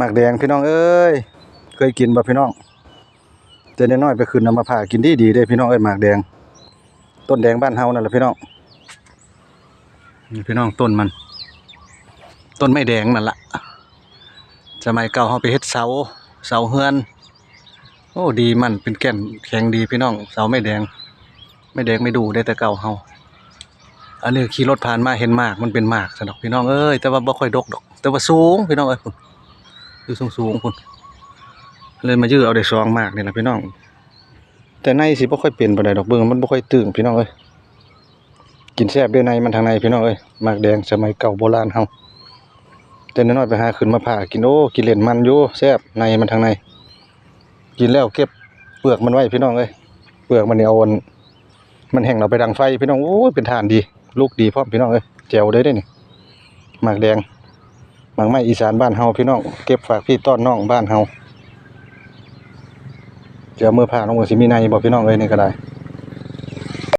หมากแดงพี่น้องเอ้ยเคยกินบ่พี่น้องแต่น้อยไปขึ้นน้ำมะพร้าวกินดีดีๆเด้พี่น้องเอ้ยหมากแดง ต้นแดงบ้านเฮานั่นแหละพี่น้องนี่พี่น้องต้นมัน ต้นไม้แดงนั่นล่ะสมัยเก่าเฮาไปเฮ็ดเสาเสาเฮือน โอ้ดีมันเป็นแก่นแข็งดีพี่น้องเสาไม้แดง ไม้แดงไม่ดูได้แต่เก่าเฮาอันนี้ขี่รถผ่านมาเห็นหมากมันเป็นหมากซะดอกพี่น้องเอ้ยแต่ว่าบ่ค่อยดกดอก แต่ว่าสูงพี่น้องเอ้ย พุ่นอยู่สูงๆพุ่นเลยมายื้อเอาได้ซองมากนี่ล่ะพี่น้อง แต่ในสิบ่ค่อยเป็นปานใดดอกเบิ่งมันบ่ค่อยตึงพี่น้องเอ้ยกินแซ่บด้วยในมันทางในพี่น้องเอ้ยหมากแดงสมัยเก่าโบราณเฮาแต่น้อยไปหาขึ้นมาผ่ากินโอ้กินเล่นมันอยู่แซ่บในมันทางใน กินแล้วเก็บเปลือกมันไว้พี่น้องเอ้ยเปลือกมันนี่เอาอันมันแห้งเราไปดังไฟพี่น้องโอ้ยเป็นทานดี ลูกดีพร้อมพี่น้องเอ้ยแจวได้ได้นี่หมากแดง หมางไม้อีสานบ้านเฮาพี่น้องเก็บฝากพี่ต้อนน้องบ้านเฮาเดี๋ยวมือผ่าน้องมือสิมีในบอกพี่น้องเลยนี่ก็ได้